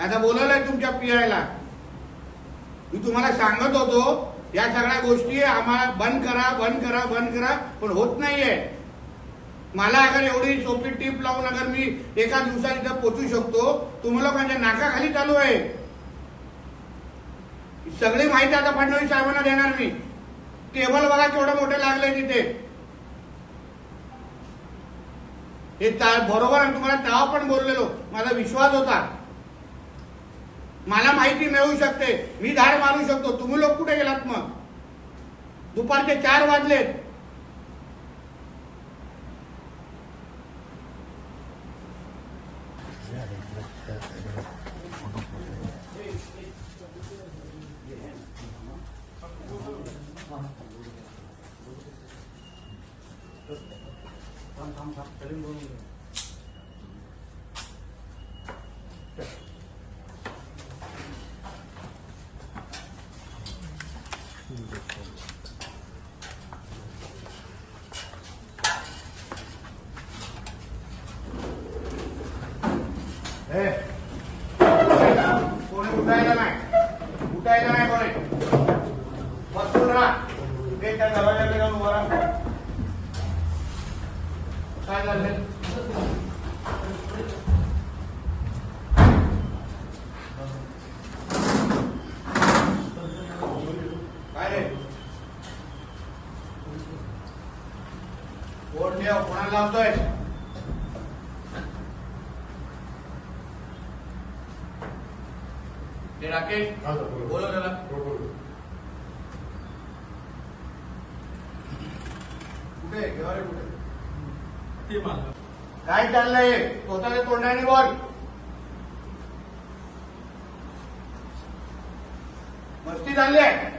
आता बोलवलंय तुमच्या पीआयला मी तुम्हाला सांगत होतो या सगळ्या गोष्टी आम्हाला बंद करा बंद करा बंद करा पण होत नाहीये. मला अगर एवढी सोपी टीप लावून अगर मी एका दिवसात इथं पोचू शकतो तुम्हाला माझ्या नाकाखाली चालू आहे. सगळी माहिती आता फडणवीस साहेबांना देणार मी. टेबल बघा केवढं मोठे लागले तिथे. हे बरोबर आणि तुम्हाला तेव्हा पण बोललेलो. माझा विश्वास होता. मला माहिती मिळू शकते. मी धाड मारू शकतो. तुम्ही लोक कुठे गेलात मग? दुपारचे चार वाजलेत. हे. कोणी उठायला नाही उठायला नाही कोणी बसून राहा ते त्या दरवाजाकडे जाऊन उभा राहा काय झालं काय रे कोणाला लावतोय ते राकेश बोलो त्याला कुठे आहे? केव्हा रे कुठे काय चाललंय स्वतःच्या तोंडाने बोल मस्ती झाली आहे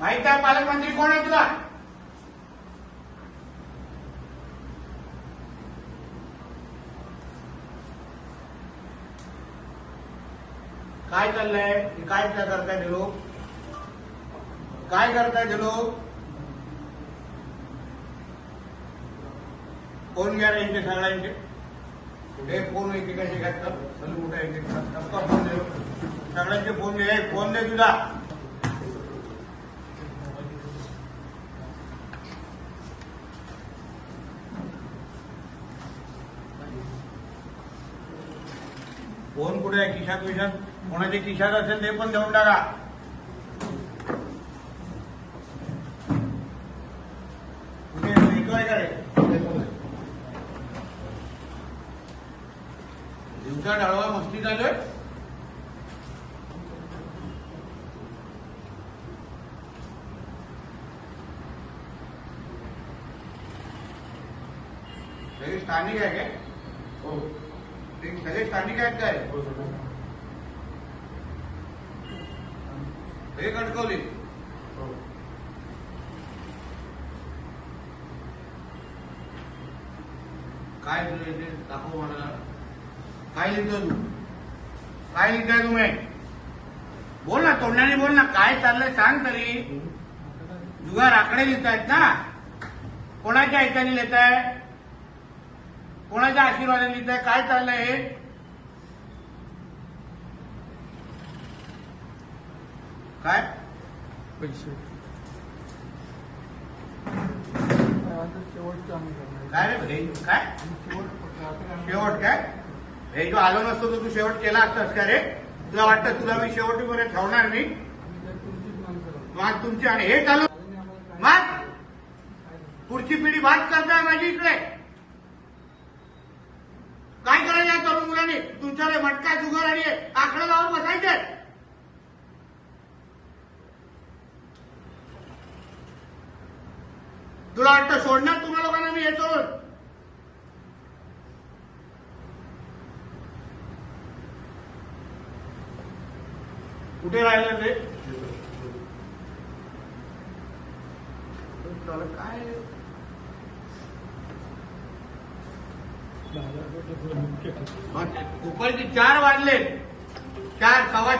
माहीत आहे पालकमंत्री कोण आहे तुला काय चाललंय? हे काय काय करताय ते लोक? काय करताय ते लोक? फोन घ्या ना यांचे सगळ्यांचे. कुठे फोन एकेकाचे घातलं सलू कुठे फोन दे सगळ्यांचे फोन दे. फोन दे तुझा फोन कुठे आहे खिशात विशात कोणाच्या खिशात असेल ते पण देऊन टाका कुठे येतोय का रे दिवसा डाळवा मस्ती चालू सगळे स्थानिक आहे काय ते सगळे स्थानिक आहेत काय? हे कणकवली. काय तुझं इथे? दाखव मला. काय लिहितो तू? काय लिहिताय तुम्ही? बोल ना तोंडाने बोल ना. काय चाललंय सांग तरी. जुगार आकडे लिहित आहेत ना. कोणाच्या ऐकाने लिहित आहे कोणाच्या आशीर्वादाने लिहित आहे काय चाललंय हे? काय? पैसे. काय रे? काय? शेवट काय? हे जो आलो नसतो तर तू शेवट केला असतास का रे? तुला वाटतं तुला मी शेवटीपर्यंत ठेवणार माणसं मग तुमची आणि हे चालू मग! पुढची पिढी बात करताय माझी इकडे काय करायचं ठिकाणी तरुण तुमच्याकडे मटका जुगार आणि आकडे लावून बसायचे. तुला वाटतं सोडणार तुम्हा लोकांना मी हे कुठे राहिलं ते? काय हा, दुपारचे चार वाजले. चार सव्वा